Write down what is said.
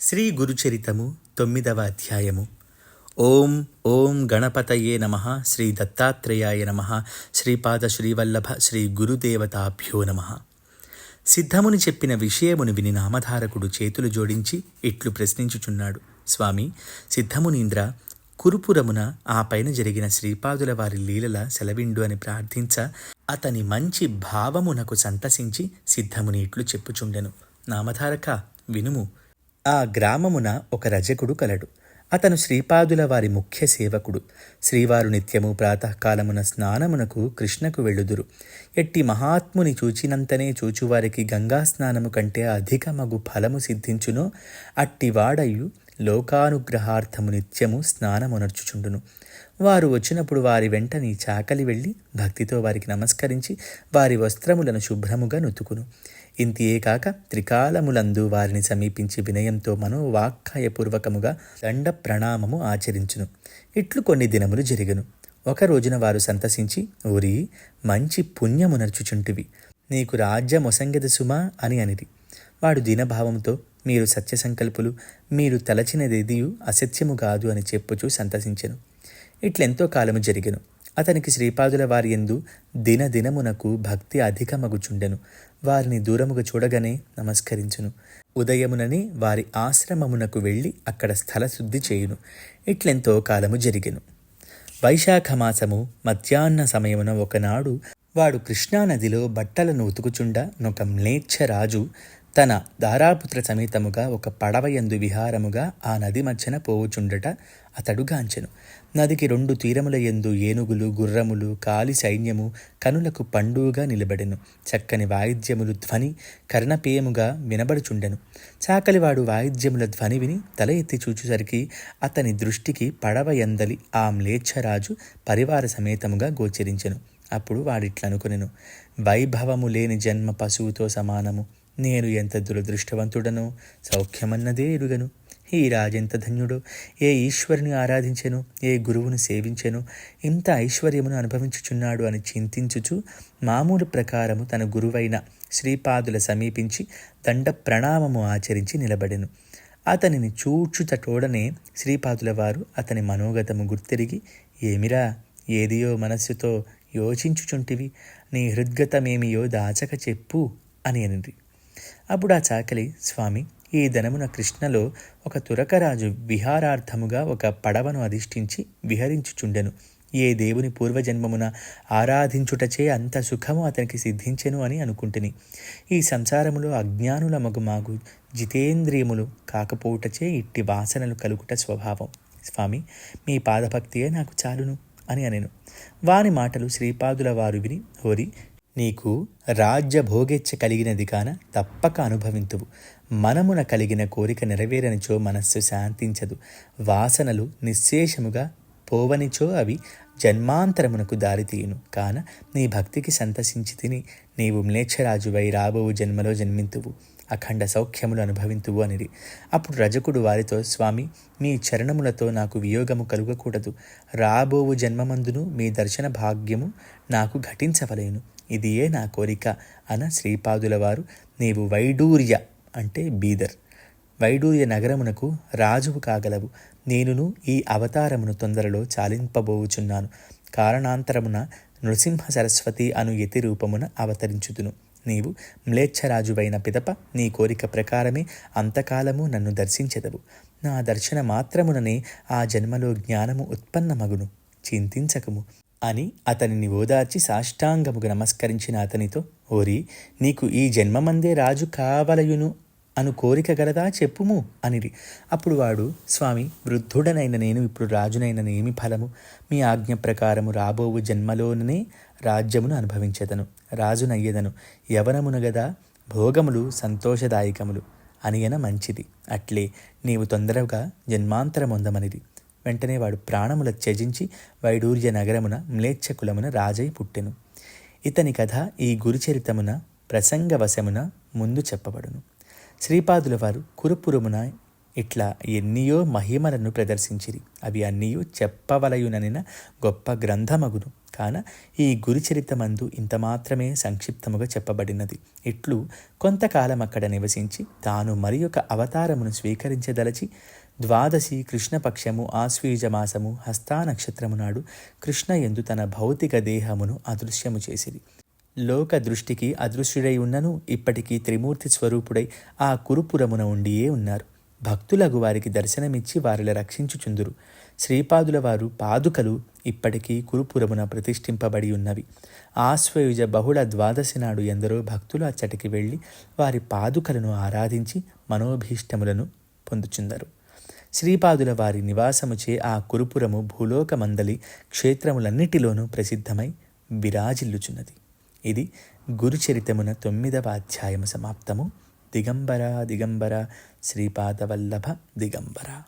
శ్రీ గురుచరితము తొమ్మిదవ అధ్యాయము. ఓం ఓం గణపతయే నమ. శ్రీ దత్తాత్రేయాయ నమ. శ్రీపాద శ్రీవల్లభ శ్రీ గురుదేవతాభ్యో నమ. సిద్ధముని చెప్పిన విషయమును విని నామధారకుడు చేతులు జోడించి ఇట్లు ప్రశ్నించుచున్నాడు. స్వామి సిద్ధమునీంద్ర కురుపురమున ఆ పైన జరిగిన శ్రీపాదుల వారి లీలల సెలవిండు అని ప్రార్థించ అతని మంచి భావమునకు సంతసించి సిద్ధముని ఇట్లు చెప్పుచుండెను. నామధారక వినుము. ఆ గ్రామమున ఒక రజకుడు కలడు. అతను శ్రీపాదుల వారి ముఖ్య సేవకుడు. శ్రీవారు నిత్యము ప్రాతకాలమున స్నానమునకు కృష్ణకు వెళ్ళుదురు. ఎట్టి మహాత్ముని చూచినంతనే చూచువారికి గంగా స్నానము కంటే అధికమగు ఫలము సిద్ధించునో. అట్టివాడయు లోకానుగ్రహార్థము నిత్యము స్నానమునర్చుచుండును. వారు వచ్చినప్పుడు వారి వెంట నీ చాకలి వెళ్ళి భక్తితో వారికి నమస్కరించి వారి వస్త్రములను శుభ్రముగా నుతుకును. ఇంతియే కాక త్రికాలములందు వారిని సమీపించి వినయంతో మనోవాక్కాయపూర్వకముగా దండ ప్రణామము ఆచరించును. ఇట్లు కొన్ని దినములు జరిగను. ఒక రోజున వారు సంతసించి ఊరి మంచి పుణ్యమునర్చుచుంటివి. నీకు రాజ్యమొసంగద సుమా అని అనిది వాడు దీనభావంతో మీరు సత్యసంకల్పులు మీరు తలచినదేదియు అసత్యము కాదు అని చెప్పుచూ సంతసించెను. ఇట్లెంతో కాలము జరిగెను. అతనికి శ్రీపాదుల వారి ఎందు దినదినమునకు భక్తి అధికమగుచుండెను. వారిని దూరముగా చూడగానే నమస్కరించును. ఉదయమునని వారి ఆశ్రమమునకు వెళ్ళి అక్కడ స్థల శుద్ధి చేయును. ఇట్లెంతో కాలము జరిగెను. వైశాఖ మాసము మధ్యాహ్న సమయమున ఒకనాడు వాడు కృష్ణానదిలో బట్టలను ఉతుకుచుండ నొక మ్లేచ్ఛరాజు తన దారాపుత్ర సమేతముగా ఒక పడవయందు విహారముగా ఆ నది మధ్యన పోవుచుండట అతడు గాంచెను. నదికి రెండు తీరముల ఎందు ఏనుగులు గుర్రములు కాలి సైన్యము కనులకు పండుగగా నిలబడెను. చక్కని వాయిద్యములు ధ్వని కర్ణపేయముగా వినబడుచుండెను. చాకలివాడు వాయిద్యముల ధ్వని విని తల ఎత్తి చూచుసరికి అతని దృష్టికి పడవ ఎందలి ఆ మ్లేచ్ఛరాజు పరివార సమేతముగా గోచరించెను. అప్పుడు వాడిట్లనుకొనెను. వైభవము లేని జన్మ పశువుతో సమానము. నేను ఎంత దురదృష్టవంతుడను? సౌఖ్యమన్నదే ఎరుగను. ఈ రాజెంత ధన్యుడు? ఏ ఈశ్వరుని ఆరాధించెను? ఏ గురువును సేవించెను? ఇంత ఐశ్వర్యమును అనుభవించుచున్నాడు అని చింతించుచు మామూలు ప్రకారము తన గురువైన శ్రీపాదుల సమీపించి దండ ప్రణామము ఆచరించి నిలబడెను. అతనిని చూచుటటోడనే శ్రీపాదుల వారు అతని మనోగతము గుర్తిరిగి ఏమిరా? ఏదియో మనస్సుతో యోచించుచుంటివి? నీ హృద్గతమేమియో దాచక చెప్పు అని అనిది. అప్పుడు ఆ చాకలి స్వామి ఈ ధనమున కృష్ణలో ఒక తురకరాజు విహారార్థముగా ఒక పడవను అధిష్ఠించి విహరించుచుండెను. ఏ దేవుని పూర్వజన్మమున ఆరాధించుటచే అంత సుఖము అతనికి సిద్ధించెను అని అనుకుంటుని. ఈ సంసారములో అజ్ఞానుల మగు మాగు జితేంద్రియములు కాకపోవుటచే ఇట్టి వాసనలు కలుగుట స్వభావం. స్వామి మీ పాదభక్తియే నాకు చాలును అని అనెను. వాని మాటలు శ్రీపాదుల వారు విని హోరి నీకు రాజ్య భోగెచ్చ కలిగినది కాన తప్పక అనుభవింతువు. మనమున కలిగిన కోరిక నెరవేరనిచో మనస్సు శాంతించదు. వాసనలు నిశ్శేషముగా పోవనిచో అవి జన్మాంతరమునకు దారితీయును. కాన నీ భక్తికి సంతసించి తిని నీవు మ్లేచ్ఛరాజువై రాబోవు జన్మలో జన్మింతువు. అఖండ సౌఖ్యములు అనుభవింతువు అనిది అప్పుడు రజకుడు వారితో స్వామి మీ చరణములతో నాకు వియోగము కలుగకూడదు. రాబోవు జన్మమందును మీ దర్శన భాగ్యము నాకు ఘటించవలేను. ఇదియే నా కోరిక అన శ్రీపాదుల వారు నీవు వైడూర్య అంటే బీదర్. వైడూర్య నగరమునకు రాజువు కాగలవు. నేనును ఈ అవతారమును తొందరలో చాలింపబోవుచున్నాను కారణాంతరమున నృసింహ సరస్వతి అను యతి రూపమున అవతరించుతును నీవు మ్లేచ్ఛరాజువైన పిదప నీ కోరిక ప్రకారమే అంతకాలము నన్ను దర్శించెదవు. నా దర్శన మాత్రముననే ఆ జన్మలో జ్ఞానము ఉత్పన్నమగును. చింతించకము. అని అతనిని ఓదార్చి సాష్టాంగముగా నమస్కరించిన అతనితో ఓరి నీకు ఈ జన్మమందే రాజు కావలయును అను కోరిక గలదా చెప్పుము అనిది అప్పుడు వాడు స్వామి వృద్ధుడనైన నేను ఇప్పుడు రాజునైననేమి ఫలము మీ ఆజ్ఞ ప్రకారము రాబోవు జన్మలోనే రాజ్యమును అనుభవించదను రాజునయ్యదను యవనమును గదా భోగములు సంతోషదాయకములు అనియన మంచిది. అట్లే నీవు తొందరగా జన్మాంతరమొందమనిది వెంటనే వాడు ప్రాణముల త్యజించి వైడూర్య నగరమున మ్లేచ్ఛ కులమున రాజై పుట్టెను. ఇతని కథ ఈ గురుచరితమున ప్రసంగవశమున ముందు చెప్పబడును. శ్రీపాదుల వారు కురుపురమున ఇట్లా ఎన్నియో మహిమలను ప్రదర్శించిరి. అవి అన్నియూ చెప్పవలయుననిన గొప్ప గ్రంథమగును. కాన ఈ గురుచరితమందు ఇంత మాత్రమే సంక్షిప్తముగా చెప్పబడినది. ఇట్లు కొంతకాలం అక్కడ నివసించి తాను మరి ఒక అవతారమును స్వీకరించదలచి ద్వాదశి కృష్ణపక్షము ఆశ్వీజమాసము హస్తా నక్షత్రము నాడు కృష్ణ ఎందు తన భౌతిక దేహమును అదృశ్యము చేసిరి. లోక దృష్టికి అదృశ్యుడై ఉన్నను ఇప్పటికీ త్రిమూర్తి స్వరూపుడై ఆ కురుపురమున ఉండియే ఉన్నారు. భక్తులకు వారికి దర్శనమిచ్చి వారిని రక్షించుచుందురు. శ్రీపాదుల వారు పాదుకలు ఇప్పటికీ కురుపురమున ప్రతిష్ఠింపబడి ఉన్నవి. ఆశ్వయుజ బహుళ ద్వాదశి నాడు ఎందరో భక్తులు అచ్చటికి వెళ్ళి వారి పాదుకలను ఆరాధించి మనోభీష్టములను పొందుచుందరు. శ్రీపాదుల వారి నివాసముచే ఆ కురుపురము భూలోకమందలి క్షేత్రములన్నిటిలోనూ ప్రసిద్ధమై విరాజిల్లుచున్నది. ఇది గురుచరితమున తొమ్మిదవ అధ్యాయము సమాప్తము. దిగంబర దిగంబర శ్రీపాదవల్లభ దిగంబర.